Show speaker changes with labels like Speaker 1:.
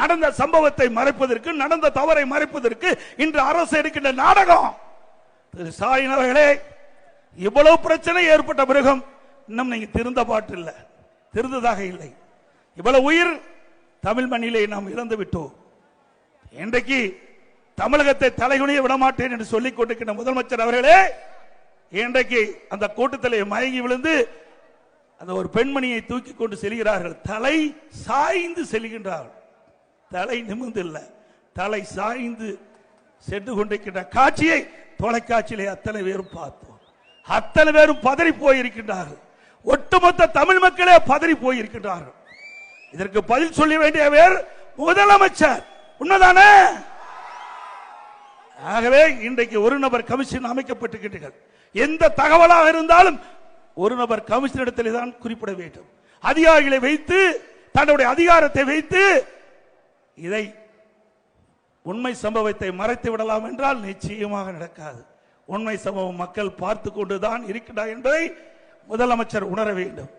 Speaker 1: நடந்த சம்பவத்தை மறைப்பதற்கு நடந்த தவறை மறைப்பதற்கு இன்று அரசு எடுக்கின்ற நாடகம். திரு ஸ்டாலின் அவர்களே இவ்வளவு பிரச்சனை ஏற்பட்ட பிறகும் இன்னும் நீங்க திருந்த பாட்டு இல்லை. திருந்ததாக இல்லை. இவ்வளவு உயிர் தமிழ் மண்ணிலே நாம் இழந்து விட்டோம். இன்றைக்கு தமிழகத்தை தலைகுனிய விடமாட்டேன் என்று சொல்லிக் கொண்டிருக்கின்ற முதலமைச்சர் அவர்களே இன்றைக்கு அந்த கூட்டத்திலே மயங்கி விழுந்து அந்த ஒரு பெண்மணியை தூக்கி கொண்டு செல்கிறார்கள். தலை சாய்ந்து செல்கின்றார்கள். தலை நிமிர்ந்து தலை சாய்ந்து சென்று கொண்டிருக்கின்ற காட்சியை தொலைக்காட்சியிலே அத்தனை பேரும் பார்த்தோம். அத்தனை பேரும் பதறி போயிருக்கின்றார்கள். ஒட்டுமொத்த தமிழ் மக்களே பதறி போயிருக்கின்றார்கள். இதற்கு பதில் சொல்ல வேண்டியவர் முதலமைச்சர். உண்மைதானே? ஆகவே இன்றைக்கு ஒரு நபர் கமிஷன் அமைக்கப்பட்டிருக்கின்றீர்கள் எந்த தகவலாக இருந்தாலும் ஒரு நபர் கமிஷனிடத்தில் தான் குறிப்பிட வேண்டும். அதிகாரிகளை வைத்து தன்னுடைய அதிகாரத்தை வைத்து இதை உண்மை சம்பவத்தை மறைத்து விடலாம் என்றால் நிச்சயமாக நடக்காது. உண்மை சம்பவம் மக்கள் பார்த்து கொண்டுதான் இருக்கிறார் என்பதை முதலமைச்சர் உணர வேண்டும்.